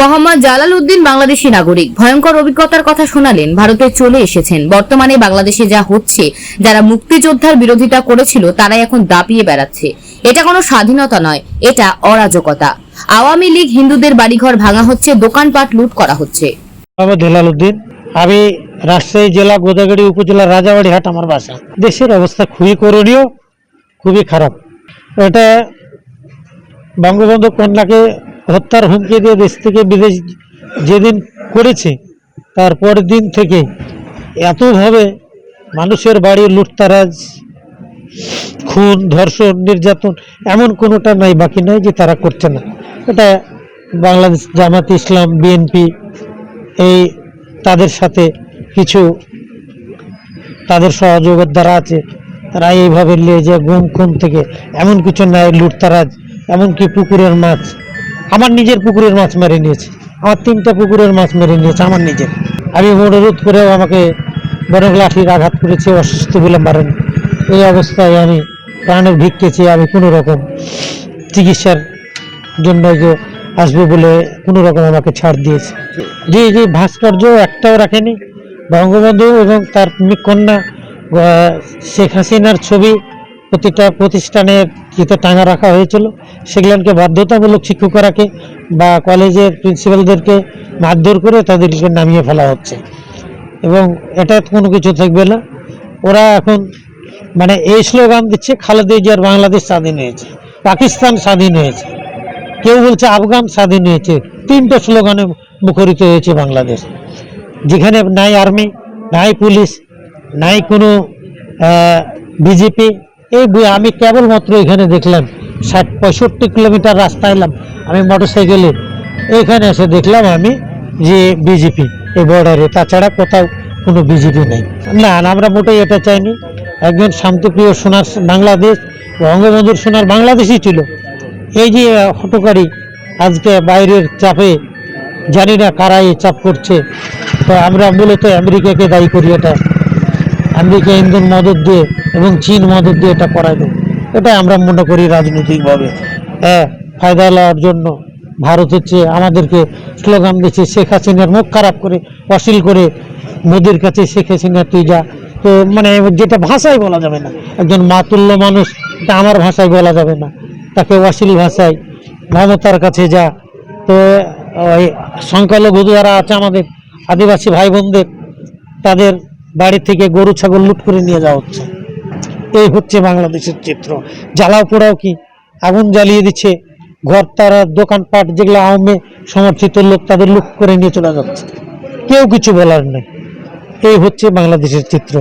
মোহাম্মদ জালাল উদ্দিন বাংলাদেশি নাগরিক। ভয়ঙ্কর অভিজ্ঞতার কথা শোনালেন, ভারতে চলে এসেছেন। বর্তমানে বাংলাদেশে যা হচ্ছে, যারা মুক্তিযোদ্ধার বিরোধিতা করেছিল, তারাই এখন দাপিয়ে বেড়াচ্ছে। এটা কোনো স্বাধীনতা নয়, এটা অরাজকতা। আওয়ামী লীগ হিন্দুদের বাড়িঘর ভাঙা হচ্ছে, দোকানপাট লুট করা হচ্ছে। আমি রাজশাহী জেলা গোদাগাড়ি উপজেলা রাজাবাড়ি হাট আমার বাসা। দেশের অবস্থা খুবই করণীয়, খুবই খারাপ। এটা বঙ্গবন্ধু কন্যাকে হত্যার হুমকি দিয়ে দেশ থেকে বিদেশ যেদিন করেছে তারপরের দিন থেকে এতভাবে মানুষের বাড়ি, লুটতারাজ, খুন, ধর্ষণ, নির্যাতন এমন কোনোটা নাই, বাকি নাই যে তারা করছে না। এটা বাংলাদেশ জামাত ইসলাম বিএনপি এই তাদের সাথে কিছু তাদের সহযোগের দ্বারা আছে। তারা এইভাবে নিয়ে যে গুম, খুন থেকে এমন কিছু নাই, লুটতারাজ, এমনকি পুকুরের মাছ। আমার নিজের পুকুরের মাছ মেরে নিয়েছে। আমার তিনটা পুকুরের মাছ মেরে নিয়েছে আমার নিজের। আমি অনুরোধ করেও আমাকে বড় লাঠির আঘাত করেছে, অসুস্থ বলে মারেন এই অবস্থায় আমি প্রাণের ভিক্ষেছি আমি কোনো রকম চিকিৎসার জন্য যে আসবে বলে কোনো রকম আমাকে ছাড় দিয়েছে। যে যে ভাস্কর্য একটাও রাখেনি, বঙ্গবন্ধু এবং তার কন্যা শেখ হাসিনার ছবি প্রতিটা প্রতিষ্ঠানের যেতে টাঙা রাখা হয়েছিল। সেগুলোকে বাধ্যতামূলক শিক্ষকরাকে বা কলেজের প্রিন্সিপালদেরকে মারধর করে তাদেরকে নামিয়ে ফেলা হচ্ছে। এবং এটা কোনো কিছু থাকবে না। ওরা এখন মানে এই স্লোগান দিচ্ছে, খালেদা জিয়ার বাংলাদেশ স্বাধীন হয়েছে, পাকিস্তান স্বাধীন হয়েছে, কেউ বলছে আফগান স্বাধীন হয়েছে, তিনটা স্লোগানে মুখরিত হয়েছে বাংলাদেশ। যেখানে নাই আর্মি, নাই পুলিশ, নাই কোনো বিজেপি এই আমি কেবলমাত্র এখানে দেখলাম ষাট পঁয়ষট্টি কিলোমিটার রাস্তা এলাম। আমি মোটর সাইকেলে এখানে এসে দেখলাম আমি যে বিজেপি এই বর্ডারে তাছাড়া কোথাও কোনো বিজেপি নেই। না, আমরা মোটেই এটা চাইনি। একজন শান্তিপ্রিয় সোনার বাংলাদেশ, বঙ্গবন্ধুর সোনার বাংলাদেশই ছিল। এই যে হটকারী আজকে বাইরের চাপে, জানি না কারা এই চাপ করছে। তো আমরা মূলত আমেরিকাকে দায়ী করি এটা। আমেরিকা ইন্ধন মদত দিয়ে এবং চীন মদত দিয়ে এটা করাই দেয় এটা আমরা মনে করি রাজনৈতিকভাবে। হ্যাঁ ফায়দা লওয়ার জন্য ভারত হচ্ছে আমাদেরকে স্লোগান দিচ্ছে, শেখ হাসিনার মুখ খারাপ করে, অশ্লীল করে মোদির কাছে শেখ হাসিনা, তুই যা। তো মানে যেটা ভাষায় বলা যাবে না। একজন মাতুল্য মানুষ, এটা আমার ভাষায় বলা যাবে না। তাকে অশ্লীল ভাষায়, মমতার কাছে যা। তো সংখ্যালঘু যারা আছে আমাদের, আদিবাসী ভাই বোনদের তাদের বাড়ি থেকে গরু, ছাগল লুট করে নিয়ে যাওয়া হচ্ছে। এই হচ্ছে বাংলাদেশের চিত্র। জ্বালাও পোড়াও কি? আগুন জ্বালিয়ে দিচ্ছে। ঘর, তারা দোকানপাট যেগুলো আওয়ামী সমর্থিত লোক তাদের লুট করে নিয়ে চলে যাচ্ছে। কেউ কিছু বলার নেই। এই হচ্ছে বাংলাদেশের চিত্র।